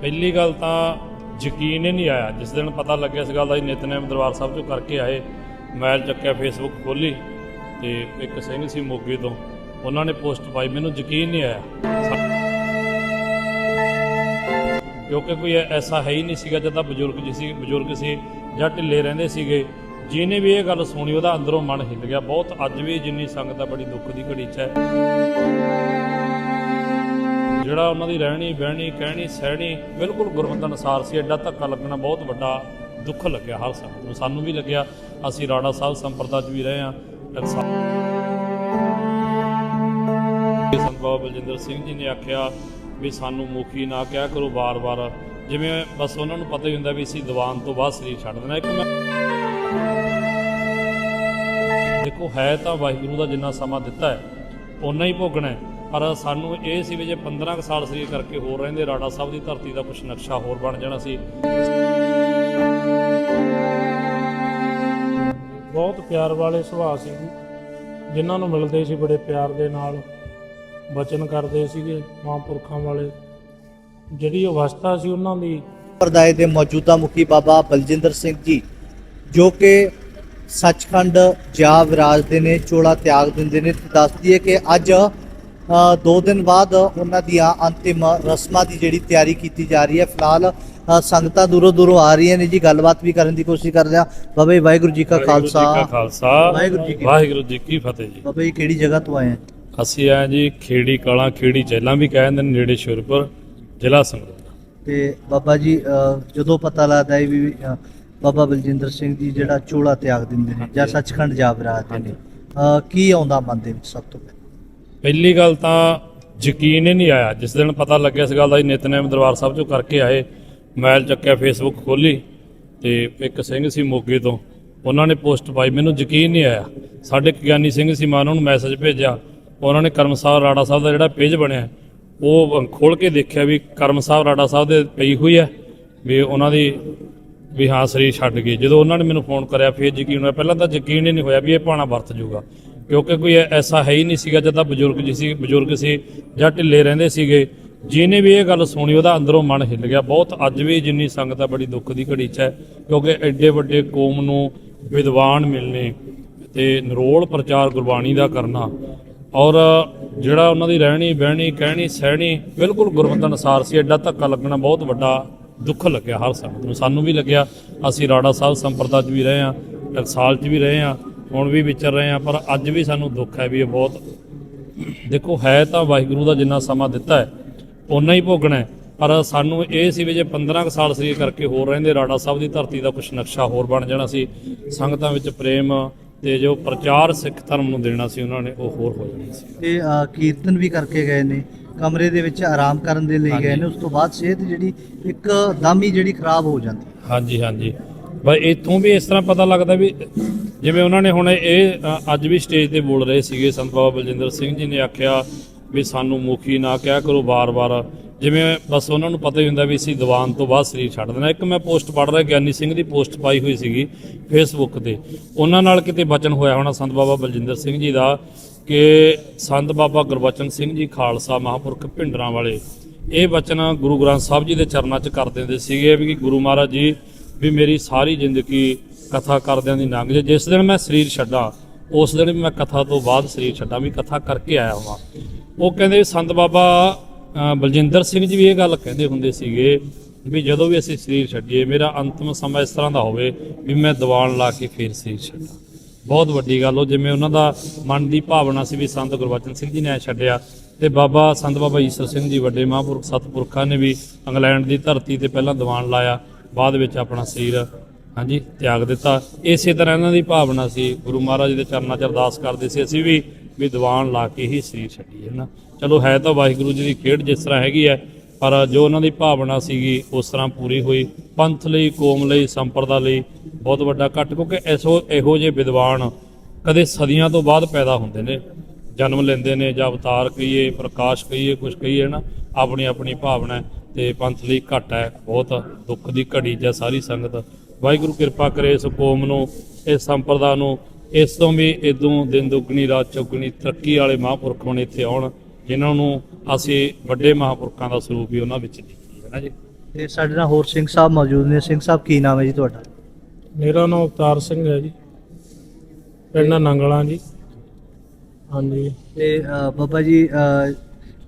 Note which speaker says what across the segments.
Speaker 1: ਪਹਿਲੀ ਗੱਲ ਤਾਂ ਯਕੀਨ ਹੀ ਨਹੀਂ ਆਇਆ। ਜਿਸ ਦਿਨ ਪਤਾ ਲੱਗਿਆ ਇਸ ਗੱਲ ਦਾ ਜੀ ਨਿਤਨੇਮ ਦਰਬਾਰ ਸਾਹਿਬ ਚੋਂ ਕਰਕੇ ਆਏ ਮੋਬਾਈਲ ਚੱਕਿਆ ਫੇਸਬੁੱਕ ਖੋਲੀ ਤੇ ਇੱਕ ਸਿੰਘ ਸੀ ਮੋਗੇ ਤੋਂ। ਉਹਨਾਂ ਨੇ ਪੋਸਟ ਪਾਈ, ਮੈਨੂੰ ਯਕੀਨ ਨਹੀਂ ਆਇਆ। ਕਿਉਂਕਿ ਕੋਈ ਐਸਾ ਹੈ ਹੀ ਨਹੀਂ ਸੀਗਾ ਜਦ ਬਜ਼ੁਰਗ ਜੀ ਸੀ, ਬਜ਼ੁਰਗ ਸੀ ਜਾਂ ਢਿੱਲੇ ਰਹਿੰਦੇ ਸੀਗੇ। ਜਿਹਨੇ ਵੀ ਇਹ ਗੱਲ ਸੁਣੀ, ਉਹਦਾ ਅੰਦਰੋਂ ਮਨ ਹਿੱਲ ਗਿਆ। ਬਹੁਤ ਅੱਜ ਵੀ ਜਿੰਨੀ ਸੰਗਤ ਆ, ਬੜੀ ਦੁੱਖ ਦੀ ਘੜੀ 'ਚ ਹੈ। ਜਿਹੜਾ ਉਹਨਾਂ ਦੀ ਰਹਿਣੀ, ਬਹਿਣੀ, ਕਹਿਣੀ, ਸਹਿਣੀ, ਬਿਲਕੁਲ ਗੁਰਮਤਿ ਅਨੁਸਾਰ ਸੀ, ਐਡਾ ਧੱਕਾ ਲੱਗਣਾ ਬਹੁਤ ਵੱਡਾ ਦੁੱਖ ਲੱਗਿਆ ਹਰ ਸੰਗਤ ਨੂੰ ਸਾਨੂੰ ਵੀ ਲੱਗਿਆ, ਅਸੀਂ ਰਾਣਾ ਸਾਹਿਬ ਸੰਪਰਦਾ 'ਚ ਵੀ ਰਹੇ ਹਾਂ ਟਕਸਾਲ ਸੰਤ ਬਾਬਾ ਬਲਜਿੰਦਰ ਸਿੰਘ ਜੀ ਨੇ ਆਖਿਆ ਵੀ ਸਾਨੂੰ ਮੁਖੀ ਨਾ ਕਿਹਾ ਕਰੋ ਵਾਰ-ਵਾਰ। ਜਿਵੇਂ ਬਸ ਉਹਨਾਂ ਨੂੰ ਪਤਾ ਹੀ ਹੁੰਦਾ ਵੀ ਅਸੀਂ ਦੀਵਾਨ ਤੋਂ ਬਾਅਦ ਸਰੀਰ ਛੱਡ ਦੇਣਾ। ਇੱਕ ਦੇਖੋ, ਹੈ ਤਾਂ ਵਾਹਿਗੁਰੂ ਦਾ ਜਿੰਨਾ ਸਮਾਂ ਦਿੱਤਾ ਹੈ, ਓਨਾ ਹੀ ਭੋਗਣਾ ਹੈ। ਪਰ ਸਾਨੂੰ ਇਹ ਸੀ ਵੀ ਜੇ 15 ਕੁ ਸਾਲ ਸਰੀਰ ਕਰਕੇ ਹੋਰ ਰਹਿੰਦੇ ਰਾੜਾ ਸਾਹਿਬ ਦੀ ਧਰਤੀ ਦਾ ਕੁਝ ਨਕਸ਼ਾ ਹੋਰ ਬਣ ਜਾਣਾ ਸੀ।
Speaker 2: ਬਹੁਤ ਪਿਆਰ ਵਾਲੇ ਸੁਭਾਅ ਸੀ ਜੀ ਜਿਨ੍ਹਾਂ ਨੂੰ ਮਿਲਦੇ ਸੀ ਬੜੇ ਪਿਆਰ ਦੇ ਨਾਲ ਬਚਨ ਕਰਦੇ ਸੀਗੇ ਮਹਾਂਪੁਰਖਾਂ ਵਾਲੇ। ਜਿਹੜੀ ਅਵਸਥਾ ਸੀ ਉਹਨਾਂ ਦੀ।
Speaker 3: ਸੰਪਰਦਾਇ ਦੇ ਮੌਜੂਦਾ ਮੁਖੀ ਬਾਬਾ ਬਲਜਿੰਦਰ ਸਿੰਘ ਜੀ ਜੋ ਕਿ ਸੱਚਖੰਡ ਜਾ ਵਿਰਾਜਦੇ ਨੇ ਚੋਲਾ ਤਿਆਗ ਦਿੰਦੇ ਨੇ ਤੇ ਦੱਸਦੀ ਹੈ ਕਿ ਅੱਜ ਦੋ ਦਿਨ ਬਾਅਦ ਉਹਨਾਂ ਦੀਆਂ ਅੰਤਿਮ ਰਸਮਾਂ ਦੀ ਜਿਹੜੀ ਤਿਆਰੀ ਕੀਤੀ ਜਾ ਰਹੀ ਹੈ। ਫਿਲਹਾਲ ਸੰਗਤਾਂ ਦੂਰੋਂ ਦੂਰੋਂ ਆ ਰਹੀਆਂ ਨੇ ਜੀ। ਗੱਲਬਾਤ ਵੀ ਕਰਨ ਦੀ ਕੋਸ਼ਿਸ਼ ਕਰਦੇ ਆ ਬਾਬਾ ਜੀ ਵਾਹਿਗੁਰੂ ਜੀ ਕਾ ਖਾਲਸਾ। ਵਾਹਿਗੁਰੂ ਜੀ ਕੀ
Speaker 1: ਵਾਹਿਗੁਰੂ ਜੀ ਕੀ ਫਤਿਹ ਜੀ।
Speaker 3: ਬਾਬਾ ਜੀ ਕਿਹੜੀ ਜਗ੍ਹਾ ਤੋਂ ਆਏ ਆ?
Speaker 1: ਅਸੀਂ ਆ ਜੀ ਖੇੜੀ ਕਲਾਂ ਖੇੜੀ ਚਹਿਲਾਂ ਵੀ ਕਹਿੰਦੇ ਨੇ ਨੇੜੇ ਸ਼ੁਰਪੁਰ ਜ਼ਿਲ੍ਹਾ ਸੰਗਰੂਰ।
Speaker 3: ਤੇ ਬਾਬਾ ਜੀ ਜਦੋਂ ਪਤਾ ਲੱਗਦਾ ਹੈ ਵੀ ਬਾਬਾ ਬਲਜਿੰਦਰ ਸਿੰਘ ਜੀ ਜਿਹੜਾ ਚੋਲਾ ਤਿਆਗ ਦਿੰਦੇ ਨੇ ਜਾਂ ਸੱਚਖੰਡ ਜਾ ਵਿਰਾਜਦੇ ਨੇ ਕੀ ਆਉਂਦਾ ਮਨ ਦੇ ਵਿੱਚ ਸਭ ਤੋਂ ਪਹਿਲਾਂ?
Speaker 1: ਪਹਿਲੀ ਗੱਲ ਤਾਂ ਯਕੀਨ ਹੀ ਨਹੀਂ ਆਇਆ। ਜਿਸ ਦਿਨ ਪਤਾ ਲੱਗਿਆ ਇਸ ਗੱਲ ਦਾ ਜੀ ਨਿਤਨੇਮ ਦਰਬਾਰ ਸਾਹਿਬ ਚੋਂ ਕਰਕੇ ਆਏ ਮੋਬਾਈਲ ਚੱਕਿਆ ਫੇਸਬੁੱਕ ਖੋਲੀ ਤੇ ਇੱਕ ਸਿੰਘ ਸੀ ਮੋਗੇ ਤੋਂ। ਉਹਨਾਂ ਨੇ ਪੋਸਟ ਪਾਈ, ਮੈਨੂੰ ਯਕੀਨ ਨਹੀਂ ਆਇਆ। ਸਾਡੇ ਗਿਆਨੀ ਸਿੰਘ ਸੀ, ਮੈਂ ਉਹਨਾਂ ਨੂੰ ਮੈਸੇਜ ਭੇਜਿਆ। ਉਹਨਾਂ ਨੇ ਕਰਮ ਸਾਹਿਬ ਰਾੜਾ ਸਾਹਿਬ ਦਾ ਜਿਹੜਾ ਪੇਜ ਬਣਿਆ, ਉਹ ਖੋਲ ਕੇ ਦੇਖਿਆ ਵੀ ਕਰਮ ਸਾਹਿਬ ਰਾੜਾ ਸਾਹਿਬ ਦੇ ਪਈ ਹੋਈ ਹੈ, ਵੀ ਉਹਨਾਂ ਦੀ, ਵੀ ਹਾਂ, ਸਰੀਰ ਛੱਡ ਗਏ ਜਦੋਂ ਉਹਨਾਂ ਨੇ ਮੈਨੂੰ ਫੋਨ ਕਰਿਆ, ਫਿਰ ਯਕੀਨ ਹੋਇਆ। ਪਹਿਲਾਂ ਤਾਂ ਯਕੀਨ ਹੀ ਨਹੀਂ ਹੋਇਆ ਵੀ ਇਹ ਪਾਣਾ ਵਰਤ ਜਾਊਗਾ ਕਿਉਂਕਿ ਕੋਈ ਐਸਾ ਹੈ ਹੀ ਨਹੀਂ ਸੀਗਾ ਜਦ ਤਾਂ ਬਜ਼ੁਰਗ ਜੀ ਸੀ, ਬਜ਼ੁਰਗ ਸੀ ਜਾਂ ਢਿੱਲੇ ਰਹਿੰਦੇ ਸੀਗੇ। ਜਿਹਨੇ ਵੀ ਇਹ ਗੱਲ ਸੁਣੀ, ਉਹਦਾ ਅੰਦਰੋਂ ਮਨ ਹਿੱਲ ਗਿਆ। ਬਹੁਤ ਅੱਜ ਵੀ ਜਿੰਨੀ ਸੰਗਤ ਆ, ਬੜੀ ਦੁੱਖ ਦੀ ਘੜੀ 'ਚ ਹੈ, ਕਿਉਂਕਿ ਐਡੇ ਵੱਡੇ ਕੌਮ ਨੂੰ ਵਿਦਵਾਨ ਮਿਲਨੇ ਤੇ ਨਿਰੋਲ ਪ੍ਰਚਾਰ ਗੁਰਬਾਣੀ ਦਾ ਕਰਨਾ ਔਰ ਜਿਹੜਾ ਉਹਨਾਂ ਦੀ ਰਹਿਣੀ, ਬਹਿਣੀ, ਕਹਿਣੀ, ਸਹਿਣੀ, ਬਿਲਕੁਲ ਗੁਰਮਤਿ ਅਨੁਸਾਰ ਸੀ, ਐਡਾ ਧੱਕਾ ਲੱਗਣਾ ਬਹੁਤ ਵੱਡਾ ਦੁੱਖ ਲੱਗਿਆ ਹਰ ਸੰਗਤ ਨੂੰ। ਸਾਨੂੰ ਵੀ ਲੱਗਿਆ, ਅਸੀਂ ਰਾੜਾ ਸਾਹਿਬ ਸੰਪਰਦਾ 'ਚ ਵੀ ਰਹੇ ਹਾਂ, ਟਕਸਾਲ 'ਚ ਵੀ ਰਹੇ ਹਾਂ। ਹੁਣ ਵੀ ਵਿਚਰ ਰਹੇ ਹਾਂ ਪਰ ਅੱਜ ਵੀ ਸਾਨੂੰ ਦੁੱਖ ਹੈ ਵੀ ਇਹ ਬਹੁਤ। ਦੇਖੋ ਹੈ ਤਾਂ ਵਾਹਿਗੁਰੂ ਦਾ ਜਿੰਨਾ ਸਮਾਂ ਦਿੱਤਾ ਹੈ ਓਨਾ ਹੀ ਭੋਗਣਾ ਪਰ ਸਾਨੂੰ ਇਹ ਸੀ ਵੀ ਜੇ 15 ਕੁ ਸਾਲ ਸਰੀਰ ਕਰਕੇ ਹੋਰ ਰਹਿੰਦੇ ਰਾੜਾ ਸਾਹਿਬ ਦੀ ਧਰਤੀ ਦਾ ਕੁਝ ਨਕਸ਼ਾ ਹੋਰ ਬਣ ਜਾਣਾ ਸੀ ਸੰਗਤਾਂ ਵਿੱਚ ਪ੍ਰੇਮ ਤੇ ਜੋ ਪ੍ਰਚਾਰ ਸਿੱਖ ਧਰਮ ਨੂੰ ਦੇਣਾ ਸੀ ਉਹਨਾਂ ਨੇ ਉਹ ਹੋਰ ਹੋ ਜਾਣਾ ਸੀ।
Speaker 3: ਤੇ ਕੀਰਤਨ ਵੀ ਕਰਕੇ ਗਏ ਨੇ ਕਮਰੇ ਦੇ ਵਿੱਚ ਆਰਾਮ ਕਰਨ ਦੇ ਲਈ ਗਏ ਨੇ ਉਸ ਤੋਂ ਬਾਅਦ ਸਿਹਤ ਜਿਹੜੀ ਇੱਕ ਦਮ ਹੀ ਜਿਹੜੀ ਖਰਾਬ ਹੋ ਜਾਂਦੀ
Speaker 1: ਹਾਂਜੀ ਹਾਂਜੀ। ਬਈ ਇਥੋਂ ਵੀ ਇਸ ਤਰ੍ਹਾਂ ਪਤਾ ਲੱਗਦਾ ਵੀ ਜਿਵੇਂ ਉਹਨਾਂ ਨੇ ਹੁਣ ਇਹ ਅ, ਅੱਜ ਵੀ ਸਟੇਜ ਤੇ ਬੋਲ ਰਹੇ ਸੀਗੇ ਸੰਤ ਬਾਬਾ ਬਲਜਿੰਦਰ ਸਿੰਘ ਜੀ ਨੇ ਆਖਿਆ ਵੀ ਸਾਨੂੰ ਮੁਖੀ ਨਾ ਕਿਹਾ ਕਰੋ ਵਾਰ-ਵਾਰ। ਜਿਵੇਂ ਬਸ ਉਹਨਾਂ ਨੂੰ ਪਤਾ ਹੀ ਹੁੰਦਾ ਵੀ ਅਸੀਂ ਦੀਵਾਨ ਤੋਂ ਬਾਅਦ ਸਰੀਰ ਛੱਡ ਦੇਣਾ। ਇੱਕ ਮੈਂ ਪੋਸਟ ਪੜ੍ਹ ਰਿਹਾ ਗਿਆਨੀ ਸਿੰਘ ਦੀ ਪੋਸਟ ਪਾਈ ਹੋਈ ਸੀਗੀ ਫੇਸਬੁੱਕ ਤੇ। ਉਹਨਾਂ ਨਾਲ ਕਿਤੇ ਬਚਨ ਹੋਇਆ ਹੋਣਾ ਸੰਤ ਬਾਬਾ ਬਲਜਿੰਦਰ ਸਿੰਘ ਜੀ ਦਾ ਕਿ ਸੰਤ ਬਾਬਾ ਗੁਰਬਚਨ ਸਿੰਘ ਜੀ ਖਾਲਸਾ ਮਹਾਂਪੁਰਖ ਭਿੰਡਰਾਂ ਵਾਲੇ। ਇਹ ਬਚਨ ਗੁਰੂ ਗ੍ਰੰਥ ਸਾਹਿਬ ਜੀ ਦੇ ਚਰਨਾਂ 'ਚ ਕਰ ਦਿੰਦੇ ਸੀਗੇ ਵੀ ਗੁਰੂ ਮਹਾਰਾਜ ਜੀ ਵੀ ਮੇਰੀ ਸਾਰੀ ਜ਼ਿੰਦਗੀ ਕਥਾ ਕਰਦਿਆਂ ਦੀ ਨੰਗ ਜੇ। ਜਿਸ ਦਿਨ ਮੈਂ ਸਰੀਰ ਛੱਡਾਂ, ਉਸ ਦਿਨ ਵੀ ਮੈਂ ਕਥਾ ਤੋਂ ਬਾਅਦ ਸਰੀਰ ਛੱਡਾਂ, ਵੀ ਕਥਾ ਕਰਕੇ ਆਇਆ ਹਾਂ ਉਹ ਕਹਿੰਦੇ ਵੀ ਸੰਤ ਬਾਬਾ ਬਲਜਿੰਦਰ ਸਿੰਘ ਜੀ ਵੀ ਇਹ ਗੱਲ ਕਹਿੰਦੇ ਹੁੰਦੇ ਸੀਗੇ ਵੀ ਜਦੋਂ ਵੀ ਅਸੀਂ ਸਰੀਰ ਛੱਡੀਏ, ਮੇਰਾ ਅੰਤਮ ਸਮਾਂ ਇਸ ਤਰ੍ਹਾਂ ਦਾ ਹੋਵੇ ਵੀ ਮੈਂ ਦੀਵਾਨ ਲਾ ਕੇ ਫੇਰ ਸਰੀਰ ਛੱਡਾਂ। ਬਹੁਤ ਵੱਡੀ ਗੱਲ ਉਹ, ਜਿਵੇਂ ਉਹਨਾਂ ਦਾ ਮਨ ਦੀ ਭਾਵਨਾ ਸੀ ਵੀ ਸੰਤ ਗੁਰਬਚਨ ਸਿੰਘ ਜੀ ਨੇ ਐਂ ਛੱਡਿਆ ਤੇ ਬਾਬਾ ਸੰਤ ਬਾਬਾ ਈਸਰ ਸਿੰਘ ਜੀ, ਵੱਡੇ ਮਹਾਂਪੁਰਖ ਸਤਪੁਰਖਾਂ ਨੇ ਵੀ ਇੰਗਲੈਂਡ ਦੀ ਧਰਤੀ ਤੇ ਪਹਿਲਾਂ ਦੀਵਾਨ ਲਾਇਆ, ਬਾਅਦ ਵਿੱਚ ਆਪਣਾ ਸਰੀਰ ਹਾਂਜੀ, ਤਿਆਗ ਦਿੱਤਾ। ਇਸੇ ਤਰ੍ਹਾਂ ਇਹਨਾਂ ਦੀ ਭਾਵਨਾ ਸੀ। ਗੁਰੂ ਮਹਾਰਾਜ ਦੇ ਚਰਨਾਂ 'ਚ ਅਰਦਾਸ ਕਰਦੇ ਸੀ ਅਸੀਂ ਵੀ ਵੀ ਦੀਵਾਨ ਲਾ ਕੇ ਹੀ ਸਰੀਰ ਛੱਡੀਏ ਹਨਾ। ਚਲੋ, ਹੈ ਤਾਂ ਵਾਹਿਗੁਰੂ ਜੀ ਦੀ ਖੇਡ ਜਿਸ ਤਰ੍ਹਾਂ ਹੈਗੀ ਹੈ, ਪਰ ਜੋ ਉਹਨਾਂ ਦੀ ਭਾਵਨਾ ਸੀਗੀ, ਉਸ ਤਰ੍ਹਾਂ ਪੂਰੀ ਹੋਈ। ਪੰਥ ਲਈ, ਕੌਮ ਲਈ, ਸੰਪਰਦਾ ਲਈ ਬਹੁਤ ਵੱਡਾ ਘੱਟ, ਕਿਉਂਕਿ ਐਸੋ, ਇਹੋ ਜਿਹੇ ਵਿਦਵਾਨ ਕਦੇ ਸਦੀਆਂ ਤੋਂ ਬਾਅਦ ਪੈਦਾ ਹੁੰਦੇ ਨੇ। ਜਨਮ ਲੈਂਦੇ ਨੇ ਜਾਂ ਅਵਤਾਰ ਕਹੀਏ, ਪ੍ਰਕਾਸ਼ ਕਹੀਏ ਕੁਝ ਕਹੀਏ ਨਾ ਆਪਣੀ ਆਪਣੀ ਭਾਵਨਾ ਹੈ ਤੇ ਪੰਥ ਲਈ ਘੱਟ ਹੈ। ਬਹੁਤ ਦੁੱਖ ਦੀ ਘੜੀ ਜਾਂ ਸਾਰੀ ਸੰਗਤ। ਵਾਹਿਗੁਰੂ ਕਿਰਪਾ ਕਰੇ ਇਸ ਕੌਮ ਨੂੰ ਇਸ ਸੰਪਰਦਾ ਨੂੰ ਇਸ ਤੋਂ ਵੀ ਇਦੋਂ ਦਿਨ ਦੁੱਗਣੀ ਰਾਤ ਚੌਗਣੀ ਤਰੱਕੀ ਵਾਲੇ ਮਹਾਂਪੁਰਖ ਹੁਣ ਇੱਥੇ ਆਉਣ ਜਿਨ੍ਹਾਂ ਨੂੰ ਅਸੀਂ ਵੱਡੇ ਮਹਾਂਪੁਰਖਾਂ ਦਾ ਸਰੂਪ ਵੀ ਉਹਨਾਂ ਵਿੱਚ ਦੇਖੀਏ ਹੈ ਨਾ ਜੀ?
Speaker 3: ਤੇ ਸਾਡੇ ਨਾਲ ਹੋਰ ਸਿੰਘ ਸਾਹਿਬ ਮੌਜੂਦ ਨੇ। ਸਿੰਘ ਸਾਹਿਬ ਕੀ ਨਾਮ ਹੈ ਜੀ ਤੁਹਾਡਾ?
Speaker 2: ਮੇਰਾ ਨਾਮ ਅਵਤਾਰ ਸਿੰਘ ਹੈ ਜੀ। ਪਿੰਡ ਨੰਗਲਾਂ ਜੀ। ਹਾਂਜੀ।
Speaker 3: ਤੇ ਅ, ਬਾਬਾ ਜੀ ਅ,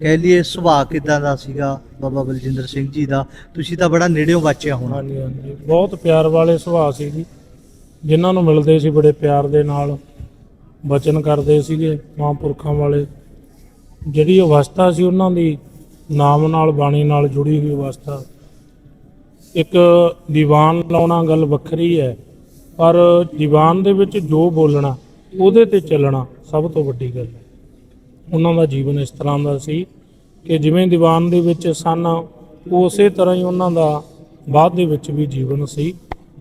Speaker 3: ਕਹਿ ਲਈਏ ਸੁਭਾਅ ਕਿਦਾਂ ਦਾ ਸੀਗਾ ਬਾਬਾ ਬਲਜਿੰਦਰ ਸਿੰਘ ਜੀ ਦਾ? ਤੁਸੀਂ ਤਾਂ ਬੜਾ ਨੇੜਿਓਂ ਵਾਚਿਆ ਹੋਣਾ।
Speaker 2: ਹਾਂਜੀ ਹਾਂਜੀ। ਬਹੁਤ ਪਿਆਰ ਵਾਲੇ ਸੁਭਾਅ ਸੀ ਜੀ। ਜਿਨ੍ਹਾਂ ਨੂੰ ਮਿਲਦੇ ਸੀ ਬੜੇ ਪਿਆਰ ਦੇ ਨਾਲ। ਬਚਨ ਕਰਦੇ ਸੀਗੇ ਮਹਾਂਪੁਰਖਾਂ ਵਾਲੇ। ਜਿਹੜੀ ਅਵਸਥਾ ਸੀ ਉਹਨਾਂ ਦੀ ਨਾਮ ਨਾਲ, ਬਾਣੀ ਨਾਲ ਜੁੜੀ ਹੋਈ ਅਵਸਥਾ। ਇੱਕ ਦੀਵਾਨ ਲਾਉਣਾ ਗੱਲ ਵੱਖਰੀ ਹੈ, ਪਰ ਦੀਵਾਨ ਦੇ ਵਿੱਚ ਜੋ ਬੋਲਣਾ, ਉਹਦੇ ਤੇ ਚੱਲਣਾ ਸਭ ਤੋਂ ਵੱਡੀ ਗੱਲ ਹੈ। ਉਹਨਾਂ ਦਾ ਜੀਵਨ ਇਸ ਤਰ੍ਹਾਂ ਦਾ ਸੀ ਕਿ ਜਿਵੇਂ ਦੀਵਾਨ ਦੇ ਵਿੱਚ ਸਨ, ਉਸੇ ਤਰ੍ਹਾਂ ਹੀ ਉਹਨਾਂ ਦਾ ਬਾਅਦ ਦੇ ਵਿੱਚ ਵੀ ਜੀਵਨ ਸੀ।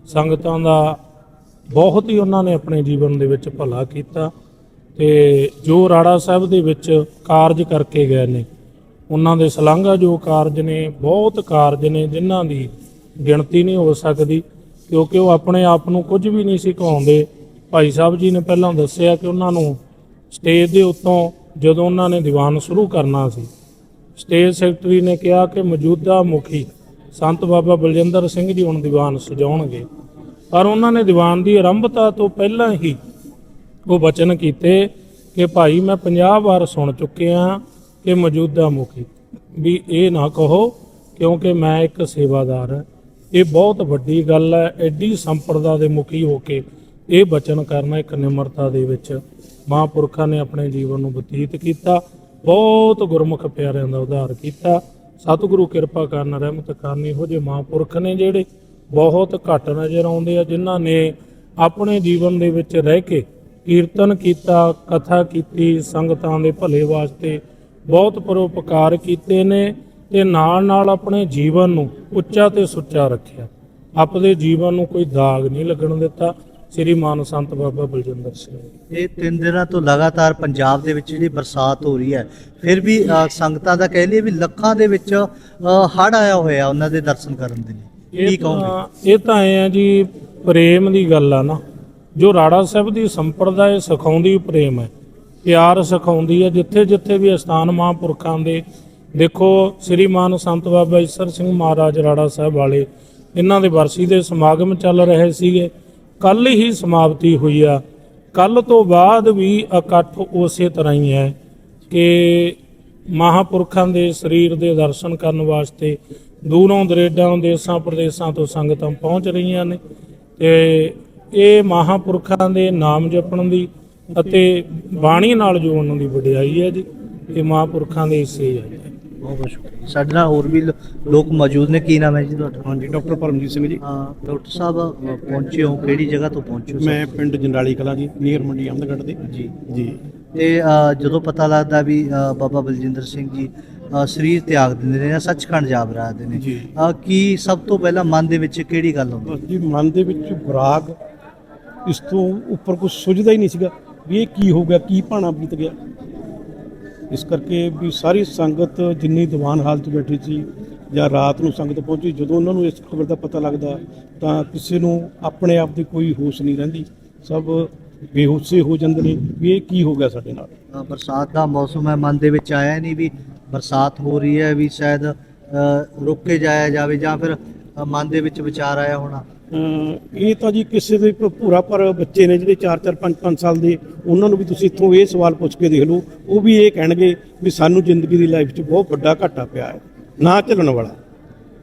Speaker 2: ਸੰਗਤਾਂ ਦਾ ਬਹੁਤ ਹੀ ਉਹਨਾਂ ਨੇ ਆਪਣੇ ਜੀਵਨ ਦੇ ਵਿੱਚ ਭਲਾ ਕੀਤਾ ਤੇ ਜੋ ਰਾੜਾ ਸਾਹਿਬ ਦੇ ਵਿੱਚ ਕਾਰਜ ਕਰਕੇ ਗਏ ਨੇ, ਉਹਨਾਂ ਦੇ ਸਲਾਂਘਾ ਜੋ ਕਾਰਜ ਨੇ, ਬਹੁਤ ਕਾਰਜ ਨੇ ਜਿਨ੍ਹਾਂ ਦੀ ਗਿਣਤੀ ਨਹੀਂ ਹੋ ਸਕਦੀ, ਕਿਉਂਕਿ ਉਹ ਆਪਣੇ ਆਪ ਨੂੰ ਕੁਝ ਵੀ ਨਹੀਂ ਸੀ ਕਹਾਉਂਦੇ। ਭਾਈ ਸਾਹਿਬ ਜੀ ਨੇ ਪਹਿਲਾਂ ਦੱਸਿਆ ਕਿ ਉਹਨਾਂ ਨੂੰ ਸਟੇਜ ਦੇ ਉੱਤੋਂ ਜਦੋਂ ਉਹਨਾਂ ਨੇ ਦੀਵਾਨ ਸ਼ੁਰੂ ਕਰਨਾ ਸੀ ਸਟੇਟ ਸੈਕਟਰੀ ਨੇ ਕਿਹਾ ਕਿ ਮੌਜੂਦਾ ਮੁਖੀ ਸੰਤ ਬਾਬਾ ਬਲਜਿੰਦਰ ਸਿੰਘ ਜੀ ਹੁਣ ਦੀਵਾਨ ਸਜਾਉਣਗੇ। ਪਰ ਉਹਨਾਂ ਨੇ ਦੀਵਾਨ ਦੀ ਆਰੰਭਤਾ ਤੋਂ ਪਹਿਲਾਂ ਹੀ ਉਹ ਬਚਨ ਕੀਤੇ ਕਿ ਭਾਈ ਮੈਂ 50 ਵਾਰ ਸੁਣ ਚੁੱਕਿਆ ਕਿ ਮੌਜੂਦਾ ਮੁਖੀ। ਵੀ ਇਹ ਨਾ ਕਹੋ ਕਿਉਂਕਿ ਮੈਂ ਇੱਕ ਸੇਵਾਦਾਰ ਹਾਂ। ਇਹ ਬਹੁਤ ਵੱਡੀ ਗੱਲ ਹੈ, ਐਡੀ ਸੰਪਰਦਾ ਦੇ ਮੁਖੀ ਹੋ ਕੇ ਇਹ ਬਚਨ ਕਰਨਾ ਇੱਕ ਨਿਮਰਤਾ ਦੇ ਵਿੱਚ। ਮਹਾਂਪੁਰਖਾਂ ਨੇ ਆਪਣੇ ਜੀਵਨ ਨੂੰ ਬਤੀਤ ਕੀਤਾ। ਬਹੁਤ ਗੁਰਮੁਖ ਪਿਆਰਿਆਂ ਦਾ ਉਧਾਰ ਕੀਤਾ। ਸਤਿਗੁਰੂ ਕਿਰਪਾ ਕਰਨ, ਰਹਿਮਤ ਕਰਨ। ਇਹੋ ਜਿਹੇ ਮਹਾਂਪੁਰਖ ਨੇ ਜਿਹੜੇ ਬਹੁਤ ਘੱਟ ਨਜ਼ਰ ਆਉਂਦੇ ਆ, ਜਿਨ੍ਹਾਂ ਨੇ ਆਪਣੇ ਜੀਵਨ ਦੇ ਵਿੱਚ ਰਹਿ ਕੇ ਕੀਰਤਨ ਕੀਤਾ, ਕਥਾ ਕੀਤੀ, ਸੰਗਤਾਂ ਦੇ ਭਲੇ ਵਾਸਤੇ ਬਹੁਤ ਪਰਉਪਕਾਰ ਕੀਤੇ ਨੇ ਤੇ ਨਾਲ ਨਾਲ ਆਪਣੇ ਜੀਵਨ ਨੂੰ ਉੱਚਾ ਤੇ ਸੁੱਚਾ ਰੱਖਿਆ। ਆਪਣੇ ਜੀਵਨ ਨੂੰ ਕੋਈ ਦਾਗ ਨਹੀਂ ਲੱਗਣ ਦਿੱਤਾ। ਸ੍ਰੀ ਮਾਨ ਸੰਤ ਬਾਬਾ ਬਲਜਿੰਦਰ ਸਿੰਘ।
Speaker 3: ਇਹ ਤਿੰਨ ਦਿਨਾਂ ਤੋਂ ਲਗਾਤਾਰ ਪੰਜਾਬ ਦੇ ਵਿੱਚ ਜਿਹੜੀ ਬਰਸਾਤ ਹੋ ਰਹੀ ਹੈ ਫਿਰ ਵੀ ਸੰਗਤਾਂ ਦਾ ਕਹਿ ਲਈਏ ਵੀ ਲੱਖਾਂ ਦੇ ਵਿੱਚ ਹੜ ਆਇਆ ਹੋਇਆ ਉਹਨਾਂ ਦੇ ਦਰਸ਼ਨ ਕਰਨ ਦੇ ਲਈ। ਕੀ
Speaker 2: ਇਹ
Speaker 3: ਕਹੋਗੇ?
Speaker 2: ਤਾਂ ਇਹ ਤਾਂ ਐ ਆ ਜੀ ਪ੍ਰੇਮ ਦੀ ਗੱਲ ਆ ਨਾ। ਜੋ ਰਾੜਾ ਸਾਹਿਬ ਦੀ ਸੰਪਰਦਾ ਇਹ ਸਿਖਾਉਂਦੀ ਪ੍ਰੇਮ ਹੈ। ਪਿਆਰ ਸਿਖਾਉਂਦੀ ਹੈ। ਜਿੱਥੇ ਜਿੱਥੇ ਵੀ ਅਸਥਾਨ ਮਹਾਂਪੁਰਖਾਂ ਦੇ ਦੇਖੋ ਸ੍ਰੀ ਮਾਨ ਸੰਤ ਬਾਬਾ ਈਸਰ ਸਿੰਘ ਮਹਾਰਾਜ ਰਾੜਾ ਸਾਹਿਬ ਵਾਲੇ ਇਹਨਾਂ ਦੇ ਵਰਸੀ ਦੇ ਸਮਾਗਮ ਚੱਲ ਰਹੇ ਸੀਗੇ। ਕੱਲ ਹੀ ਸਮਾਪਤੀ ਹੋਈ ਆ। ਕੱਲ ਤੋਂ ਬਾਅਦ ਵੀ ਇਕੱਠ ਉਸੇ ਤਰ੍ਹਾਂ ਹੀ ਹੈ ਕਿ ਮਹਾਪੁਰਖਾਂ ਦੇ ਸਰੀਰ ਦੇ ਦਰਸ਼ਨ ਕਰਨ ਵਾਸਤੇ ਦੂਰੋਂ ਦਰੇਡਾਂ, ਦੇਸਾਂ, ਪ੍ਰਦੇਸਾਂ ਤੋਂ ਸੰਗਤਾਂ ਪਹੁੰਚ ਰਹੀਆਂ ਨੇ ਤੇ ਇਹ ਮਹਾਪੁਰਖਾਂ ਦੇ ਨਾਮ ਜਪਣ ਦੀ ਅਤੇ ਬਾਣੀ ਨਾਲ ਜੋੜਨ ਦੀ ਵਡਿਆਈ ਹੈ ਜੀ। ਇਹ ਮਹਾਪੁਰਖਾਂ ਦੇ ਹਿੱਸੇ ਹੈ
Speaker 3: ਬਹੁਤ ਸਾਡੇ ਨਾਲ ਹੋਰ ਵੀ ਲੋ- ਲੋਕ ਮੌਜੂਦ ਨੇ। ਕੀ ਨਾਮ ਹੈ ਜੀ ਤੁਹਾਡਾ?
Speaker 4: ਹਾਂਜੀ ਡਾਕਟਰ ਪਰਮਜੀਤ ਸਿੰਘ ਜੀ।
Speaker 3: ਹਾਂ ਡਾਕਟਰ ਸਾਹਿਬ ਅ, ਪਹੁੰਚੇ ਹੋ। ਕਿਹੜੀ ਜਗ੍ਹਾ ਤੋਂ ਪਹੁੰਚੇ ਹੋ
Speaker 4: ਮੈਂ ਪਿੰਡ ਜੰਡਾਲੀ ਕਲਾਂ ਜੀ ਨੀਅਰ ਮੰਡੀ ਅਹਿਮਦਗੜ੍ਹ ਦੇ।
Speaker 3: ਜੀ।
Speaker 4: ਜੀ।
Speaker 3: ਤੇ ਅ, ਜਦੋਂ ਪਤਾ ਲੱਗਦਾ ਵੀ ਅ, ਬਾਬਾ ਬਲਜਿੰਦਰ ਸਿੰਘ ਜੀ ਅ, ਸਰੀਰ ਤਿਆਗ ਦਿੰਦੇ ਨੇ ਜਾਂ ਸੱਚਖੰਡ ਜਾ ਬਰਾਦੇ ਨੇ
Speaker 4: ਜੀ।
Speaker 3: ਅ, ਕੀ ਸਭ ਤੋਂ ਪਹਿਲਾਂ ਮਨ ਦੇ ਵਿੱਚ ਕਿਹੜੀ ਗੱਲ ਹੁੰਦੀ
Speaker 4: ਬਸ ਜੀ ਮਨ ਦੇ ਵਿੱਚ ਵਿਰਾਗ ਇਸ ਤੋਂ ਉੱਪਰ ਕੁਝ ਸੁਝਦਾ ਹੀ ਨਹੀਂ ਸੀਗਾ ਵੀ ਇਹ ਕੀ ਹੋ ਗਿਆ ਕੀ ਭਾਣਾ ਬੀਤ ਗਿਆ। ਇਸ ਕਰਕੇ ਵੀ ਸਾਰੀ ਸੰਗਤ ਜਿੰਨੀ ਦੀਵਾਨ ਹਾਲ 'ਚ ਬੈਠੀ ਸੀ ਜਾਂ ਰਾਤ ਨੂੰ ਸੰਗਤ ਪਹੁੰਚੀ ਜਦੋਂ ਉਹਨਾਂ ਨੂੰ ਇਸ ਖਬਰ ਦਾ ਪਤਾ ਲੱਗਦਾ ਤਾਂ ਕਿਸੇ ਨੂੰ ਆਪਣੇ ਆਪ ਦੀ ਕੋਈ ਹੋਸ਼ ਨਹੀਂ ਰਹਿੰਦੀ। ਸਭ ਬੇਹੋਸ਼ੇ ਹੋ ਜਾਂਦੇ ਨੇ ਵੀ ਇਹ ਕੀ ਹੋ ਗਿਆ ਸਾਡੇ ਨਾਲ।
Speaker 3: ਅ, ਬਰਸਾਤ ਦਾ ਮੌਸਮ ਹੈ ਮਨ ਦੇ ਵਿੱਚ ਆਇਆ ਨਹੀਂ ਵੀ ਬਰਸਾਤ ਹੋ ਰਹੀ ਹੈ ਵੀ ਸ਼ਾਇਦ ਅ, ਰੁਕ ਕੇ ਜਾਇਆ ਜਾਵੇ ਜਾਂ ਫਿਰ ਅ, ਮਨ ਦੇ ਵਿੱਚ ਵਿਚਾਰ ਆਇਆ ਹੋਣਾ।
Speaker 4: ਇਹ ਤਾਂ ਜੀ ਕਿਸੇ ਦੇ ਭੂਰਾ ਪਰ ਬੱਚੇ ਨੇ ਜਿਹੜੇ 4-4 5-5 ਸਾਲ ਦੇ, ਉਹਨਾਂ ਨੂੰ ਵੀ ਤੁਸੀਂ ਇੱਥੋਂ ਇਹ ਸਵਾਲ ਪੁੱਛ ਕੇ ਦੇਖ ਲਓ। ਉਹ ਵੀ ਇਹ ਕਹਿਣਗੇ ਵੀ ਸਾਨੂੰ ਜ਼ਿੰਦਗੀ ਦੀ ਲਾਈਫ 'ਚ ਬਹੁਤ ਵੱਡਾ ਘਾਟਾ ਪਿਆ ਹੈ। ਨਾ ਝੱਲਣ ਵਾਲਾ,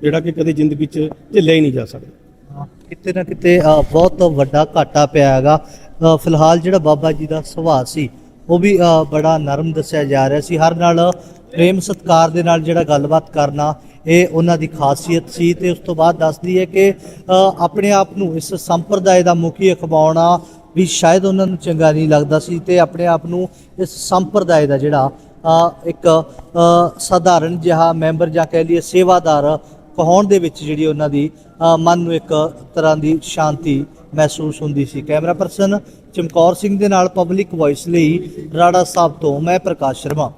Speaker 4: ਜਿਹੜਾ ਕਿ ਕਦੇ ਜ਼ਿੰਦਗੀ 'ਚ ਝੱਲਿਆ ਹੀ ਨਹੀਂ ਜਾ ਸਕਦਾ।
Speaker 3: ਕਿਤੇ ਨਾ ਕਿਤੇ ਬਹੁਤ ਵੱਡਾ ਘਾਟਾ ਪਿਆ ਹੈਗਾ। ਫਿਲਹਾਲ ਜਿਹੜਾ ਬਾਬਾ ਜੀ ਦਾ ਸੁਭਾਅ ਸੀ ਉਹ ਵੀ ਬੜਾ ਨਰਮ ਦੱਸਿਆ ਜਾ ਰਿਹਾ ਸੀ। ਹਰ ਨਾਲ ਪ੍ਰੇਮ ਸਤਕਾਰ ਦੇ ਨਾਲ ਜਿਹੜਾ ਗੱਲਬਾਤ ਕਰਨਾ ਇਹ ਉਹਨਾਂ ਦੀ ਖਾਸੀਅਤ ਸੀ ਤੇ ਉਸ ਤੋਂ ਬਾਅਦ ਦੱਸਦੀ ਹੈ ਕਿ ਆਪਣੇ ਆਪ ਨੂੰ ਇਸ ਸੰਪਰਦਾਇ ਦਾ ਮੁਖੀ ਅਖਵਾਉਣਾ ਵੀ ਸ਼ਾਇਦ ਉਹਨਾਂ ਨੂੰ ਚੰਗਾ ਨਹੀਂ ਲੱਗਦਾ ਸੀ ਤੇ ਆਪਣੇ ਆਪ ਨੂੰ ਇਸ ਸੰਪਰਦਾਇ ਦਾ ਜਿਹੜਾ ਇੱਕ ਅ, ਸਧਾਰਨ ਜਿਹਾ ਮੈਂਬਰ ਜਾਂ ਕਹਿ ਲਈਏ ਸੇਵਾਦਾਰ ਕਹਾਉਣ ਦੇ ਵਿੱਚ ਜਿਹੜੀ ਉਹਨਾਂ ਦੀ ਮਨ ਨੂੰ ਇੱਕ ਤਰ੍ਹਾਂ ਦੀ ਸ਼ਾਂਤੀ ਮਹਿਸੂਸ ਹੁੰਦੀ ਸੀ। ਕੈਮਰਾ ਪਰਸਨ ਚਮਕੌਰ ਸਿੰਘ ਦੇ ਨਾਲ ਪਬਲਿਕ ਵੌਇਸ ਲਈ ਰਾੜਾ ਸਾਹਿਬ ਤੋਂ ਮੈਂ ਪ੍ਰਕਾਸ਼ ਸ਼ਰਮਾ।